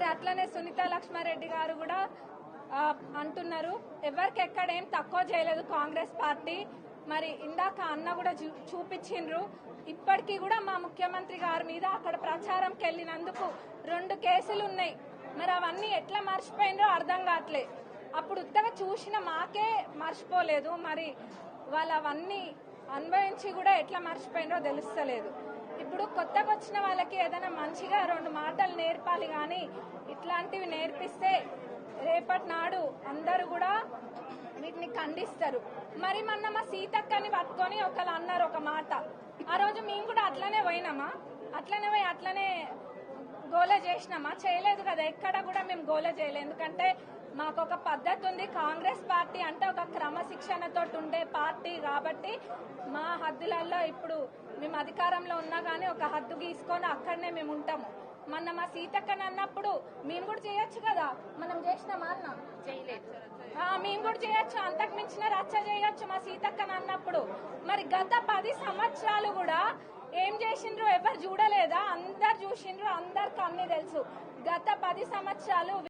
మరి అట్లనే సునీత లక్ష్మారెడ్డి గారు కూడా అంటున్నారు. ఎవరికి ఎక్కడ ఏం తక్కువ చేయలేదు కాంగ్రెస్ పార్టీ. మరి ఇందాక అన్న కూడా చూ- చూపించిండ్రు. ఇప్పటికీ కూడా మా ముఖ్యమంత్రి గారి మీద అక్కడ ప్రచారంకి వెళ్ళినందుకు రెండు కేసులు ఉన్నాయి. మరి అవన్నీ ఎట్లా మర్చిపోయిందో అర్థం కావట్లే. అప్పుడు ఉత్తగా చూసిన మాకే మర్చిపోలేదు. మరి వాళ్ళు అవన్నీ అనుభవించి కూడా ఎట్లా మర్చిపోయినో తెలుస్తలేదు. ఇప్పుడు కొత్తగా వచ్చిన వాళ్ళకి ఏదైనా మంచిగా రెండు మాటలు నేర్పాలి కానీ ఇట్లాంటివి నేర్పిస్తే రేపటి నాడు అందరూ కూడా వీటిని ఖండిస్తారు. మరి మొన్న మా సీతక్కని పట్టుకొని ఒకళ్ళు అన్నారు ఒక మాట. ఆ రోజు మేము కూడా అట్లనే పోయినామా? అట్లనే పోయి అట్లనే గోల చేసినామా? చేయలేదు కదా ఎక్కడ కూడా మేము గోల చేయలేదు. ఎందుకంటే మాకు ఒక పద్ధతి ఉంది కాంగ్రెస్ పార్టీ అంటే క్రమశిక్షణతో ఉండే పార్టీ కాబట్టి మా హద్దులలో ఇప్పుడు మేము అధికారంలో ఉన్నా కానీ ఒక హద్దు గీసుకొని అక్కడనే మేము ఉంటాము. మొన్న మా సీతక్కని అన్నప్పుడు మేము కూడా చేయొచ్చు కదా? మనం చేసినామా అన్న? మేము కూడా చేయొచ్చు. అంతకు మించిన రచ్చ చేయొచ్చు మా సీతక్కని అన్నప్పుడు. మరి గత పది సంవత్సరాలు కూడా ఏం చేసిండ్రు ఎవరు చూడలేదా? అందరు చూసిండ్రు అందరికి అన్ని తెలుసు. గత పది సంవత్సరాలు